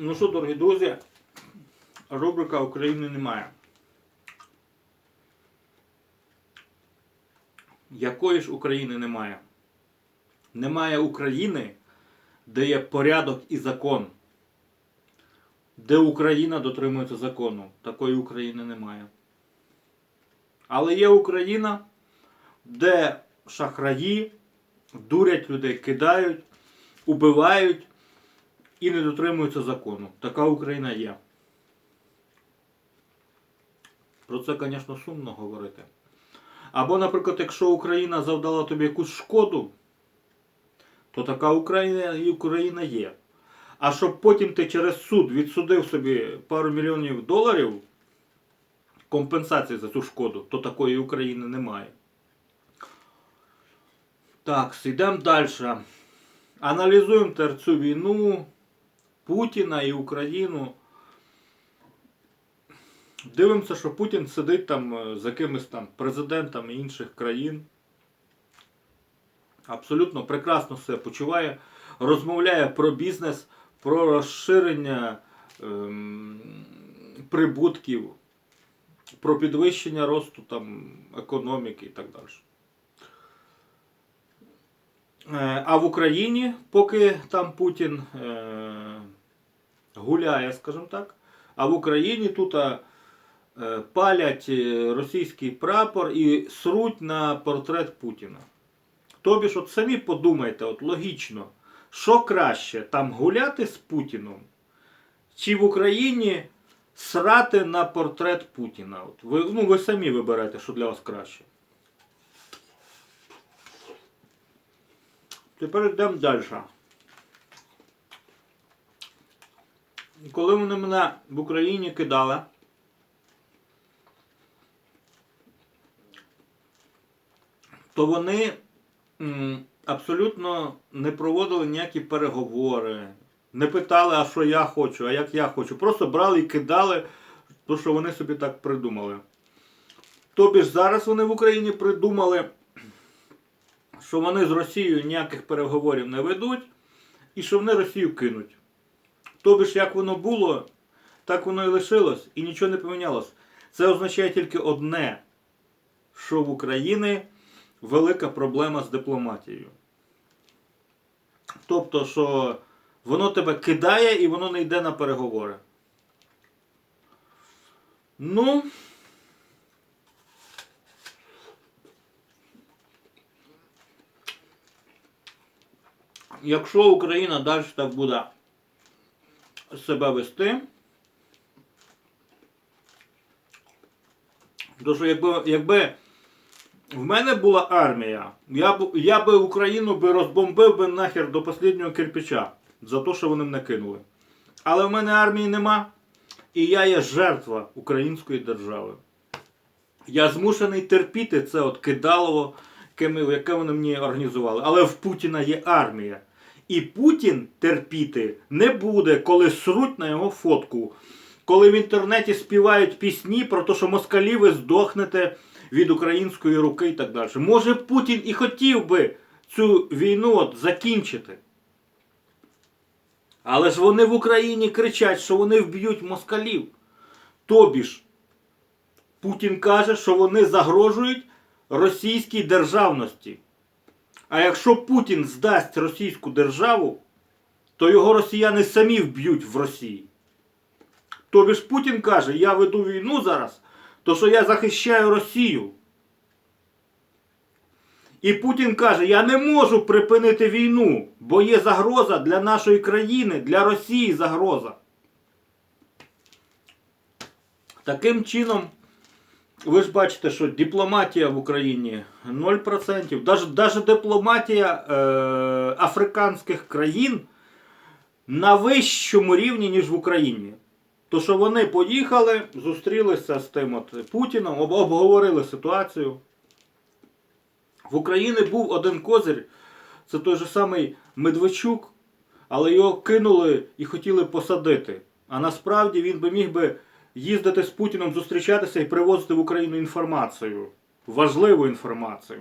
Ну що, дорогі друзі, рубрика України немає. Якої ж України немає? Немає України, де є порядок і закон. Де Україна дотримується закону. Такої України немає. Але є Україна, де шахраї дурять людей, кидають, убивають і не дотримуються закону. Така Україна є. Про це, звісно, сумно говорити. Або, наприклад, якщо Україна завдала тобі якусь шкоду, то така Україна і Україна є. А щоб потім ти через суд відсудив собі пару мільйонів доларів компенсації за цю шкоду, то такої України немає. Так, йдемо далі. Аналізуємо цю війну Путіна і Україну. Дивимося, що Путін сидить там е, за якимись там президентами інших країн. Абсолютно прекрасно себе почуває, розмовляє про бізнес, про розширення ем, прибутків, про підвищення росту там, економіки і так далі. Е, А в Україні, поки там Путін е, гуляє, скажімо так, а в Україні тут е, палять е, російський прапор і сруть на портрет Путіна. Тобі ж от самі подумайте, от логічно, що краще там гуляти з Путіном, чи в Україні срати на портрет Путіна? От ви, ну, ви самі виберете, що для вас краще. Тепер йдемо далі. Коли вони мене в Україні кидали, то вони абсолютно не проводили ніякі переговори, не питали, а що я хочу, а як я хочу. Просто брали і кидали, то що вони собі так придумали. Тобі ж зараз вони в Україні придумали що вони з Росією ніяких переговорів не ведуть і що вони Росію кинуть. Тобі ж як воно було, так воно і лишилось, і нічого не помінялось. Це означає тільки одне, що в Україні велика проблема з дипломатією. Тобто, що воно тебе кидає і воно не йде на переговори. Ну. Якщо Україна далі так буде себе вести, то що якби, якби в мене була армія, я б я би Україну би розбомбив би нахер до останнього кирпича за те, що вони мене кинули. Але в мене армії нема, і я є жертва української держави. Я змушений терпіти це от кидалово, яке вони мені організували. Але в Путіна є армія. І Путін терпіти не буде, коли сруть на його фотку. Коли в інтернеті співають пісні про те, що москалі ви здохнете від української руки і так далі. Може Путін і хотів би цю війну от закінчити. Але ж вони в Україні кричать, що вони вб'ють москалів. Тобі ж, Путін каже, що вони загрожують російській державності. А якщо Путін здасть російську державу, то його росіяни самі вб'ють в Росії. Тобі ж Путін каже, я веду війну зараз, то що я захищаю Росію. І Путін каже, я не можу припинити війну, бо є загроза для нашої країни, для Росії загроза. Таким чином, ви ж бачите, що дипломатія в Україні 0%. Даже, даже дипломатія е, африканських країн на вищому рівні, ніж в Україні. То, що вони поїхали, зустрілися з тим от Путіном, об- обговорили ситуацію. В Україні був один козир, це той же самий Медведчук, але його кинули і хотіли посадити. А насправді він би міг би їздити з Путіном, зустрічатися і привозити в Україну інформацію. Важливу інформацію.